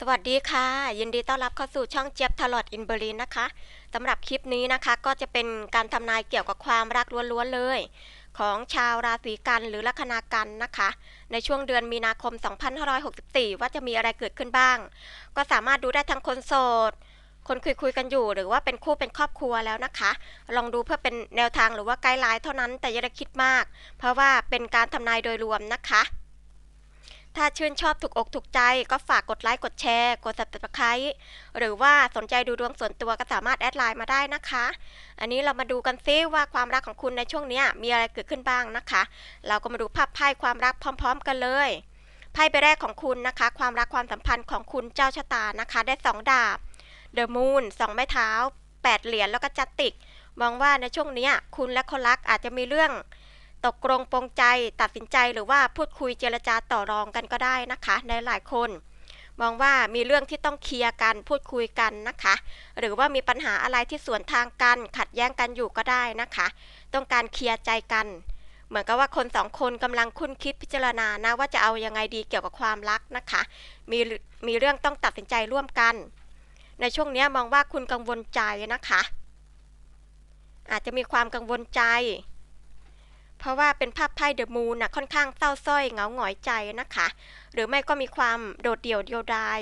สวัสดีค่ะ ยินดีต้อนรับเข้าสู่ช่องเจี๊ยบทลอดอินเบอรีนนะคะสำหรับคลิปนี้นะคะก็จะเป็นการทำนายเกี่ยวกับความรักล้วนๆเลย ของชาวราศีกันหรือลัคนากันนะคะ ในช่วงเดือนมีนาคม 2564 ว่าจะมีอะไรเกิดขึ้นบ้าง ก็สามารถดูได้ทั้งคนโสด คนคุยคุยกันอยู่หรือว่าเป็นคู่เป็นครอบครัวแล้วนะคะ ลองดูเพื่อเป็นแนวทางหรือว่าไกด์ไลน์เท่านั้นแต่อย่าได้คิดมาก เพราะว่าเป็นการทำนายโดยรวมนะคะ ถ้าชื่นชอบถูกอกถูกใจก็ฝากกดไลค์กดแชร์กด subscribe หรือว่าสนใจดูดวงส่วนตัวก็สามารถแอดไลน์มาได้นะคะ อันนี้เรามาดูกันซิว่าความรักของคุณในช่วงนี้มีอะไรเกิดขึ้นบ้างนะคะ เราก็มาดูภาพไพ่ความรักพร้อม ๆ กันเลยไพ่ใบแรกของคุณนะคะ ความรักความสัมพันธ์ของคุณเจ้าชะตานะคะ ได้สองดาบเดอะมูนสองไม้เท้าแปดเหรียญแล้วก็จัตติก มองว่าในช่วงนี้คุณและคนรักอาจจะมีเรื่อง ตกลงปรงใจตัดสินใจหรือว่าพูดคุยเจรจาต่อรองกันก็ได้นะคะในหลายคน มองว่ามีเรื่องที่ต้องเคลียร์กันพูดคุยกันนะคะ หรือว่ามีปัญหาอะไรที่สวนทางกันขัดแย้งกันอยู่ก็ได้นะคะ ต้องการเคลียร์ใจกันเหมือนกับว่าคนสองคนกำลังคุ้นคิดพิจารณานะว่าจะเอายังไงดีเกี่ยวกับความรักนะคะ มีมีเรื่องต้องตัดสินใจร่วมกัน ในช่วงนี้มองว่าคุณกังวลใจนะคะ อาจจะมีความกังวลใจ เพราะว่าเป็นภาพไพ่เดอะมูนน่ะค่อนข้างเศร้าส้อยเหงาหงอยใจนะคะ หรือไม่ก็มีความโดดเดี่ยวเดียวดาย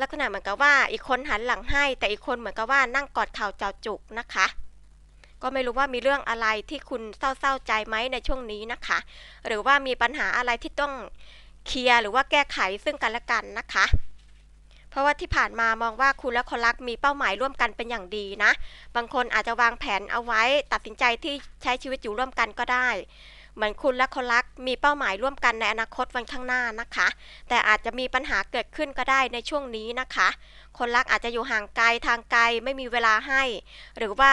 ลักษณะเหมือนกับว่าอีกคนหันหลังให้ แต่อีกคนเหมือนกับว่านั่งกอดเข่าเจ้าจุกนะคะ ก็ไม่รู้ว่ามีเรื่องอะไรที่คุณเศร้าๆใจไหมในช่วงนี้นะคะ หรือว่ามีปัญหาอะไรที่ต้องเคลียร์หรือว่าแก้ไขซึ่งกันและกันนะคะ ราะว่าที่ผ่านมามองว่าคุณและคนรักมีเป้าหมายร่วมกันเป็นอย่างดีนะ บางคนอาจจะวางแผนเอาไว้ ตัดสินใจที่ใช้ชีวิตอยู่ร่วมกันก็ได้ เหมือนคุณและคนรักมีเป้าหมายร่วมกันในอนาคตวันข้างหน้านะคะ แต่อาจจะมีปัญหาเกิดขึ้นก็ได้ในช่วงนี้นะคะ คนรักอาจจะอยู่ห่างไกลทางไกลไม่มีเวลาให้ หรือว่า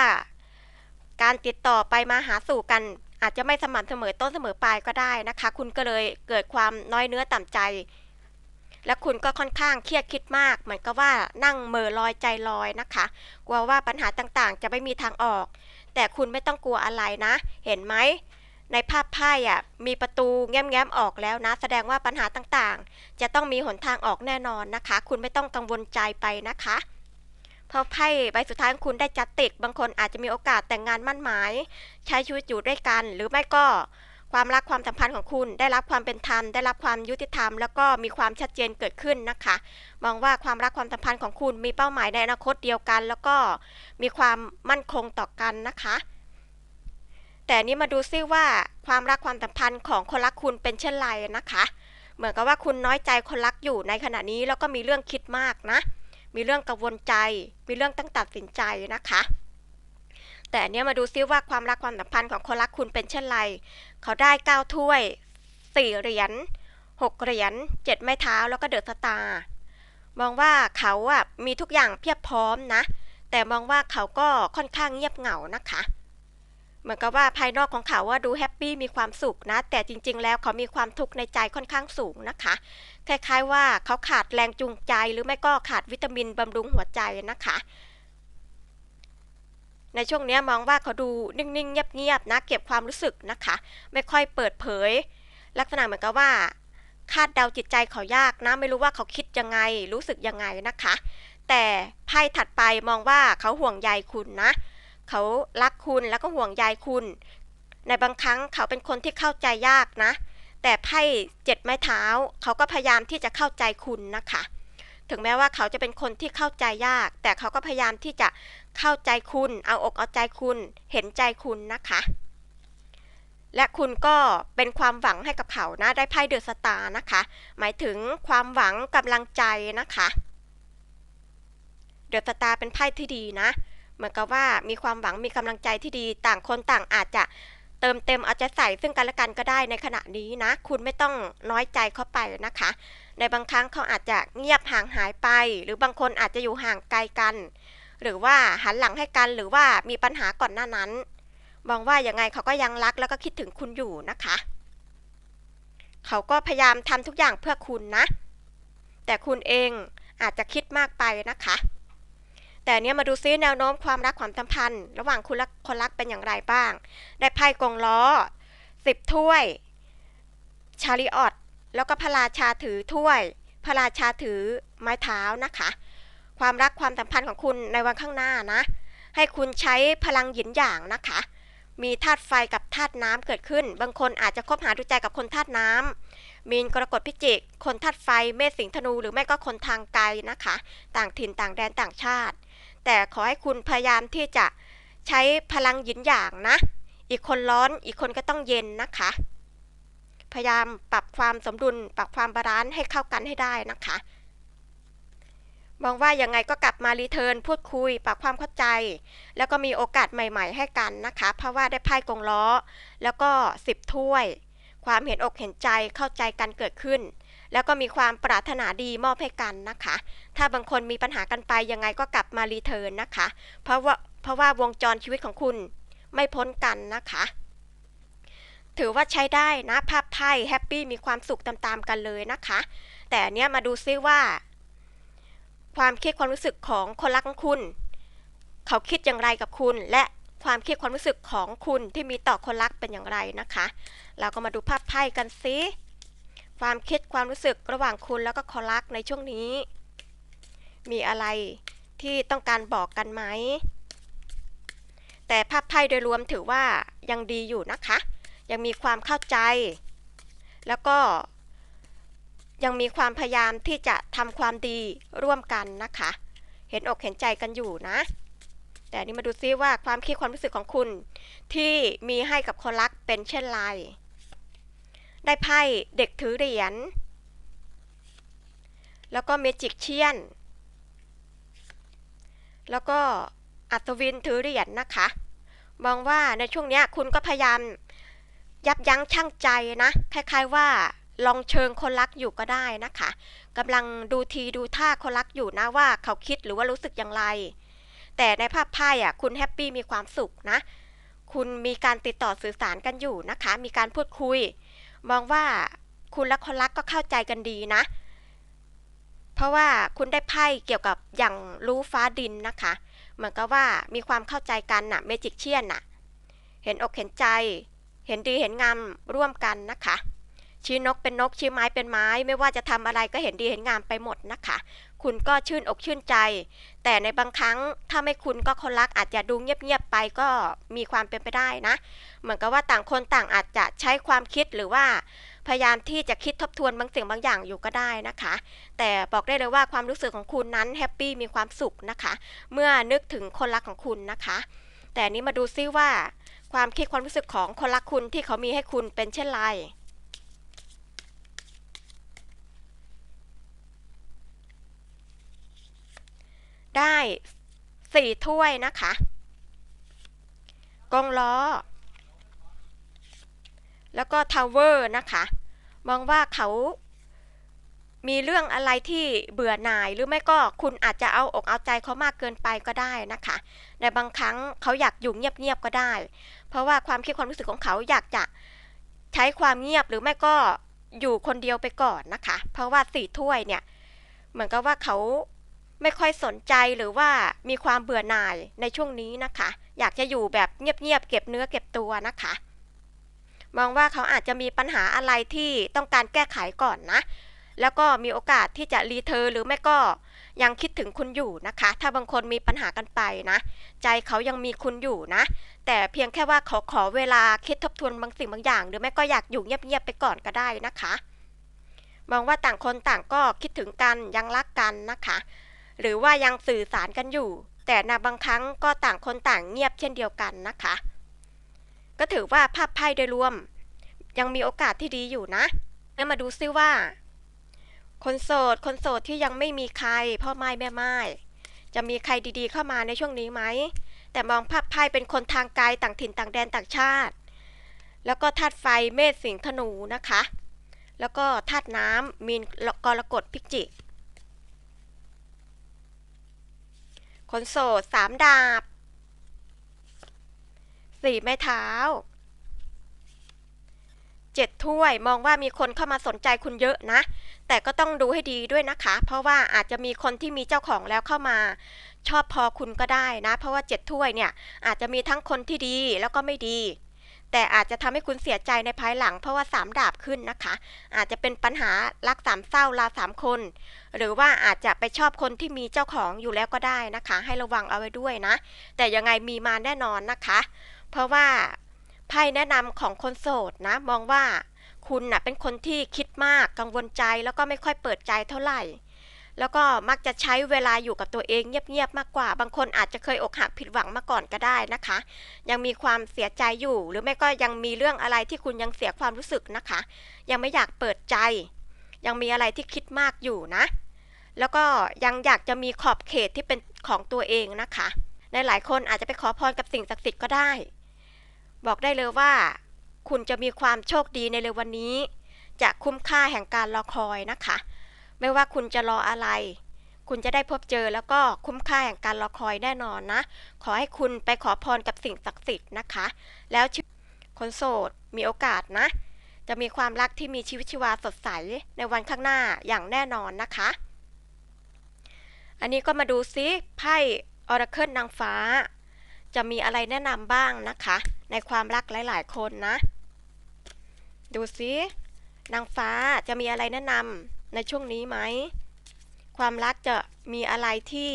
การติดต่อไปมาหาสู่กันอาจจะไม่สม่ำเสมอต้นเสมอปลายก็ได้นะคะ คุณก็เลยเกิดความน้อยเนื้อต่ำใจ และคุณก็ค่อนข้างเครียดคิดมาก เหมือนกับว่านั่งเมอลอยใจลอยนะคะ กลัวว่าปัญหาต่างๆ จะไม่มีทางออก แต่คุณไม่ต้องกลัวอะไรนะ เห็นไหมในภาพไพ่อะมีประตูแง้มๆออกแล้วนะ แสดงว่าปัญหาต่างๆ จะต้องมีหนทางออกแน่นอนนะคะ คุณไม่ต้องกังวลใจไปนะคะเพราะไพ่ใบสุดท้ายของคุณได้จัดติด บางคนอาจจะมีโอกาสแต่งงานมั่นหมาย ใช้ชีวิตอยู่ด้วยกัน หรือไม่ก็ ความรักความสัมพันธ์ของคุณ ได้รับความเป็นธรรม ได้รับความยุติธรรม แล้วก็มีความชัดเจนเกิดขึ้นนะคะ มองว่าความรักความสัมพันธ์ของคุณมีเป้าหมายในอนาคตเดียวกัน แล้วก็มีความมั่นคงต่อกันนะคะ แต่นี้มาดูซิว่าความรักความสัมพันธ์ของคนรักคุณเป็นเช่นไรนะคะ เหมือนกับว่าคุณน้อยใจคนรักอยู่ในขณะนี้แล้วก็มีเรื่องคิดมากนะ มีเรื่องกังวลใจ มีเรื่องต้องตัดสินใจนะคะ แต่เนี้ยมาดูซิว่าความรักความสัมพันธ์ของคนรักคุณเป็นเช่นไร เขาได้เก้าถ้วยสี่เหรียญหกเหรียญเจ็ดไม้เท้าแล้วก็เดอะสตาร์มองว่าเขาอะมีทุกอย่างเพียบพร้อมนะ แต่มองว่าเขาก็ค่อนข้างเงียบเหงานะคะ เหมือนกับว่าภายนอกของเขาว่าดูแฮปปี้มีความสุขนะ แต่จริง ๆ แล้วเขามีความทุกข์ในใจค่อนข้างสูงนะคะ คล้ายๆว่าเขาขาดแรงจูงใจหรือไม่ก็ขาดวิตามินบำรุงหัวใจนะคะ ในช่วงนี้มองว่าเขาดูนิ่งๆ เงียบๆ นะ เก็บความรู้สึกนะคะ ไม่ค่อยเปิดเผย ลักษณะเหมือนกับว่า คาดเดาจิตใจเขายากนะ ไม่รู้ว่าเขาคิดยังไง รู้สึกยังไงนะคะ แต่ไพ่ถัดไปมองว่าเขาห่วงใยคุณนะ เขารักคุณแล้วก็ห่วงใยคุณ ในบางครั้งเขาเป็นคนที่เข้าใจยากนะ แต่ไพ่เจ็ดไม้เท้า เขาก็พยายามที่จะเข้าใจคุณนะคะ ถึงแม้ว่าเขาจะเป็นคนที่เข้าใจยาก แต่เขาก็พยายามที่จะเข้าใจคุณ เอาอกเอาใจคุณ เห็นใจคุณนะคะ และคุณก็เป็นความหวังให้กับเขานะ ได้ไพ่เดอะสตาร์นะคะ หมายถึงความหวังกำลังใจนะคะ เดอะสตาร์เป็นไพ่ที่ดีนะ เหมือนกับว่ามีความหวังมีกำลังใจที่ดี ต่างคนต่างอาจจะเติมเต็มเอาใจใส่ซึ่งกันและกันก็ได้ในขณะนี้นะ คุณไม่ต้องน้อยใจเข้าไปนะคะ ในบางครั้งเขาอาจจะเงียบห่างหายไป หรือบางคนอาจจะอยู่ห่างไกลกัน หรือว่าหันหลังให้กันหรือว่ามีปัญหาก่อนหน้านั้นมองว่ายังไงเขาก็ยังรักแล้วก็คิดถึงคุณอยู่นะคะ เขาก็พยายามทำทุกอย่างเพื่อคุณนะ แต่คุณเองอาจจะคิดมากไปนะคะ แต่เนี้ยมาดูซิแนวโน้มความรักความสัมพันธ์ ระหว่างคุณและคนรักเป็นอย่างไรบ้าง ได้ไพ่กงล้อสิบถ้วย ชาริออต แล้วก็พระราชาถือถ้วย พระราชาถือไม้เท้านะคะ ความรักความสัมพันธ์ของคุณในวันข้างหน้านะ ให้คุณใช้พลังหยินหยางนะคะ มีธาตุไฟกับธาตุน้ำเกิดขึ้น บางคนอาจจะคบหาดูใจกับคนธาตุน้ำมีนกรกฎพิจิก คนธาตุไฟ เมษสิงธนู หรือไม่ก็คนทางไกลนะคะ ต่างถิ่นต่างแดนต่างชาติ แต่ขอให้คุณพยายามที่จะใช้พลังหยินหยางนะ อีกคนร้อน อีกคนก็ต้องเย็นนะคะ พยายามปรับความสมดุล ปรับความบาลานซ์ให้เข้ากันให้ได้นะคะมองว่ายังไงก็กลับมารีเทิร์นพูดคุย ปรับความเข้าใจ แล้วก็มีโอกาสใหม่ ๆ ให้กันนะคะ เพราะว่าได้ไพ่กงล้อ แล้วก็สิบถ้วย ความเห็นอกเห็นใจเข้าใจกันเกิดขึ้น แล้วก็มีความปรารถนาดีมอบให้กันนะคะ ถ้าบางคนมีปัญหากันไปยังไงก็กลับมารีเทิร์นนะคะ เพราะว่าเพราะว่าวงจรชีวิตของคุณไม่พ้นกันนะคะ ถือว่าใช้ได้นะภาพไพ่แฮปปี้มีความสุขตามๆกันเลยนะคะ แต่เนี้ยมาดูซิว่า ความคิดความรู้สึกของคนรักของคุณ เขาคิดอย่างไรกับคุณ และความคิดความรู้สึกของคุณที่มีต่อคนรักเป็นอย่างไรนะคะ เราก็มาดูภาพไพ่กันซิความคิดความรู้สึกระหว่างคุณแล้วก็คนรักในช่วงนี้ มีอะไรที่ต้องการบอกกันไหมแต่ภาพไพ่โดยรวมถือว่ายังดีอยู่นะคะ ยังมีความเข้าใจ แล้วก็ยังมีความพยายามที่จะทำความดีร่วมกันนะคะ เห็นอกเห็นใจกันอยู่นะ แต่นี่มาดูซิว่าความคิดความรู้สึกของคุณ ที่มีให้กับคนรักเป็นเช่นไร ได้ไพ่เด็กถือเหรียญ แล้วก็เมจิกเชียน แล้วก็อัศวินถือเหรียญนะคะ มองว่าในช่วงนี้คุณก็พยายาม ยับยั้งชั่งใจนะ คล้ายๆว่าลองเชิงคนรักอยู่ก็ได้นะคะกำลังดูทีดูท่าคนรักอยู่นะว่าเขาคิดหรือว่ารู้สึกอย่างไร แต่ในภาพไพ่อะคุณแฮปปี้มีความสุขนะ คุณมีการติดต่อสื่อสารกันอยู่นะคะ มีการพูดคุย มองว่าคุณและคนรักก็เข้าใจกันดีนะ เพราะว่าคุณได้ไพ่เกี่ยวกับอย่างรู้ฟ้าดินนะคะ เหมือนกับว่ามีความเข้าใจกันน่ะเมจิกเชียนน่ะ เห็นอกเห็นใจ เห็นดีเห็นงามร่วมกันนะคะ ชี้นกเป็นนกชี้ไม้เป็นไม้ ไม่ว่าจะทำอะไรก็เห็นดีเห็นงามไปหมดนะคะ คุณก็ชื่นอกชื่นใจ แต่ในบางครั้งถ้าไม่คุณก็คนรักอาจจะดูเงียบๆไปก็มีความเป็นไปได้นะ เหมือนกับว่าต่างคนต่างอาจจะใช้ความคิดหรือว่าพยายามที่จะคิดทบทวนบางสิ่งบางอย่างอยู่ก็ได้นะคะ แต่บอกได้เลยว่าความรู้สึกของคุณนั้นแฮปปี้มีความสุขนะคะ เมื่อนึกถึงคนรักของคุณนะคะ แต่นี้มาดูซิว่า ความคิดความรู้สึกของคนรักคุณที่เขามีให้คุณเป็นเช่นไร ได้สี่ถ้วยนะคะกองล้อ แล้วก็ทาวเวอร์นะคะ มองว่าเขา มีเรื่องอะไรที่เบื่อหน่ายหรือไม่ก็คุณอาจจะเอาอกเอาใจเขามากเกินไปก็ได้นะคะ ในบางครั้งเขาอยากอยู่เงียบๆก็ได้ เพราะว่าความคิดความรู้สึกของเขาอยากจะใช้ความเงียบหรือไม่ก็อยู่คนเดียวไปก่อนนะคะ เพราะว่าสี่ถ้วยเนี่ย เหมือนกับว่าเขาไม่ค่อยสนใจหรือว่ามีความเบื่อหน่ายในช่วงนี้นะคะ อยากจะอยู่แบบเงียบๆเก็บเนื้อเก็บตัวนะคะ มองว่าเขาอาจจะมีปัญหาอะไรที่ต้องการแก้ไขก่อนนะ แล้วก็มีโอกาสที่จะรีเทิร์หรือไม่ก็ยังคิดถึงคุณอยู่นะคะ ถ้าบางคนมีปัญหากันไปนะ ใจเขายังมีคุณอยู่นะ แต่เพียงแค่ว่าเขาขอเวลาคิดทบทวนบางสิ่งบางอย่าง หรือไม่ก็อยากอยู่เงียบๆไปก่อนก็ได้นะคะมองว่าต่างคนต่างก็คิดถึงกันยังรักกันนะคะ หรือว่ายังสื่อสารกันอยู่ แต่ในบางครั้งก็ต่างคนต่างเงียบเช่นเดียวกันนะคะ ก็ถือว่าภาพไพ่โดยรวม ยังมีโอกาสที่ดีอยู่นะแล้วมาดูซิว่า คนโสด คนโสดที่ยังไม่มีใคร พ่อไม้แม่ไม้จะมีใครดีๆเข้ามาในช่วงนี้ไหม แต่มองภาพไพ่เป็นคนทางไกลต่างถิ่นต่างแดนต่างชาติ แล้วก็ธาตุไฟเมษสิงห์ธนูนะคะ แล้วก็ธาตุน้ำมีนกรกฎพิจิกคนโสดสามดาบสี่ไม้เท้า เจ็ดถ้วย มองว่ามีคนเข้ามาสนใจคุณเยอะนะ แต่ก็ต้องดูให้ดีด้วยนะคะ เพราะว่าอาจจะมีคนที่มีเจ้าของแล้วเข้ามา ชอบพอคุณก็ได้นะ เพราะว่าเจ็ดถ้วยเนี่ย อาจจะมีทั้งคนที่ดีแล้วก็ไม่ดี แต่อาจจะทำให้คุณเสียใจในภายหลัง เพราะว่าสามดาบขึ้นนะคะ อาจจะเป็นปัญหารักสามเศร้าลาสามคน หรือว่าอาจจะไปชอบคนที่มีเจ้าของอยู่แล้วก็ได้นะคะ ให้ระวังเอาไว้ด้วยนะ แต่ยังไงมีมาแน่นอนนะคะ เพราะว่า ไพ่แนะนำของคนโสดนะ มองว่าคุณน่ะเป็นคนที่คิดมากกังวลใจแล้วก็ไม่ค่อยเปิดใจเท่าไหร่ แล้วก็มักจะใช้เวลาอยู่กับตัวเองเงียบๆมากกว่า บางคนอาจจะเคยอกหักผิดหวังมาก่อนก็ได้นะคะ ยังมีความเสียใจอยู่ หรือไม่ก็ยังมีเรื่องอะไรที่คุณยังเสียความรู้สึกนะคะ ยังไม่อยากเปิดใจ ยังมีอะไรที่คิดมากอยู่นะ แล้วก็ยังอยากจะมีขอบเขตที่เป็นของตัวเองนะคะในหลายคนอาจจะไปขอพรกับสิ่งศักดิ์สิทธิ์ก็ได้ บอกได้เลยว่า คุณจะมีความโชคดีในเร็ววันนี้ จะคุ้มค่าแห่งการรอคอยนะคะ ไม่ว่าคุณจะรออะไร คุณจะได้พบเจอแล้วก็คุ้มค่าแห่งการรอคอยแน่นอนนะ ขอให้คุณไปขอพรกับสิ่งศักดิ์สิทธิ์นะคะ แล้วคนโสดมีโอกาสนะ จะมีความรักที่มีชีวิตชีวาสดใสในวันข้างหน้าอย่างแน่นอนนะคะ อันนี้ก็มาดูซิไพ่ออราเคิลนางฟ้า จะมีอะไรแนะนำบ้างนะคะ ในความรักหลาย ๆ คนนะ ดูซินางฟ้าจะมีอะไรแนะนำในช่วงนี้ไหม ความรักจะมีอะไรที่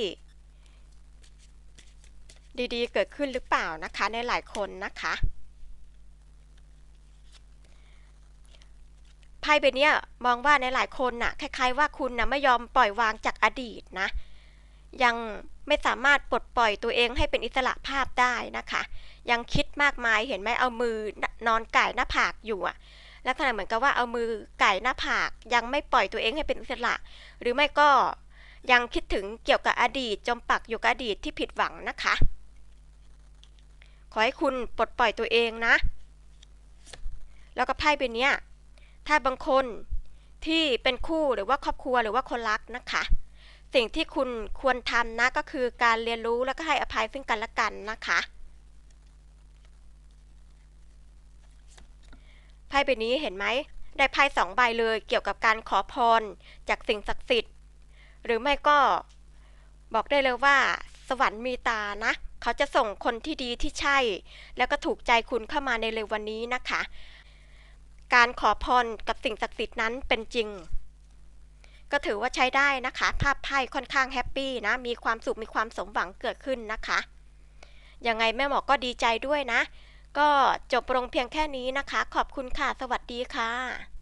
ดีๆ เกิดขึ้นหรือเปล่านะคะในหลายคนนะคะไพ่ใบเนี้ยมองว่าในหลายคนน่ะคล้ายๆว่าคุณน่ะไม่ยอมปล่อยวางจากอดีตนะ ยังไม่สามารถปลดปล่อยตัวเองให้เป็นอิสระภาพได้นะคะ ยังคิดมากมายเห็นไหมเอามือนอนไก่หน้าผากอยู่อะลักษณะเหมือนกับว่าเอามือไก่หน้าผาก ยังไม่ปล่อยตัวเองให้เป็นอิสระ หรือไม่ก็ยังคิดถึงเกี่ยวกับอดีต จมปักอยู่กับอดีตที่ผิดหวังนะคะ ขอให้คุณปลดปล่อยตัวเองนะ แล้วก็ไพ่ใบเนี้ยถ้าบางคนที่เป็นคู่หรือว่าครอบครัวหรือว่าคนรักนะคะ สิ่งที่คุณควรทำนะก็คือการเรียนรู้แล้วก็ให้อภัยซึ่งกันและกันนะคะไพ่ใบนี้เห็นไหมได้ไพ่สองใบเลยเกี่ยวกับการขอพรจากสิ่งศักดิ์สิทธิ์ หรือไม่ก็บอกได้เลยว่า สวรรค์มีตานะ เขาจะส่งคนที่ดีที่ใช่ แล้วก็ถูกใจคุณเข้ามาในเร็ววันนี้นะคะ การขอพรกับสิ่งศักดิ์สิทธิ์นั้นเป็นจริง ก็ถือว่าใช้ได้นะคะภาพไพ่ค่อนข้างแฮปปี้นะ มีความสุขมีความสมหวังเกิดขึ้นนะคะ ยังไงแม่หมอก็ดีใจด้วยนะ ก็จบลงเพียงแค่นี้นะคะ ขอบคุณค่ะ สวัสดีค่ะ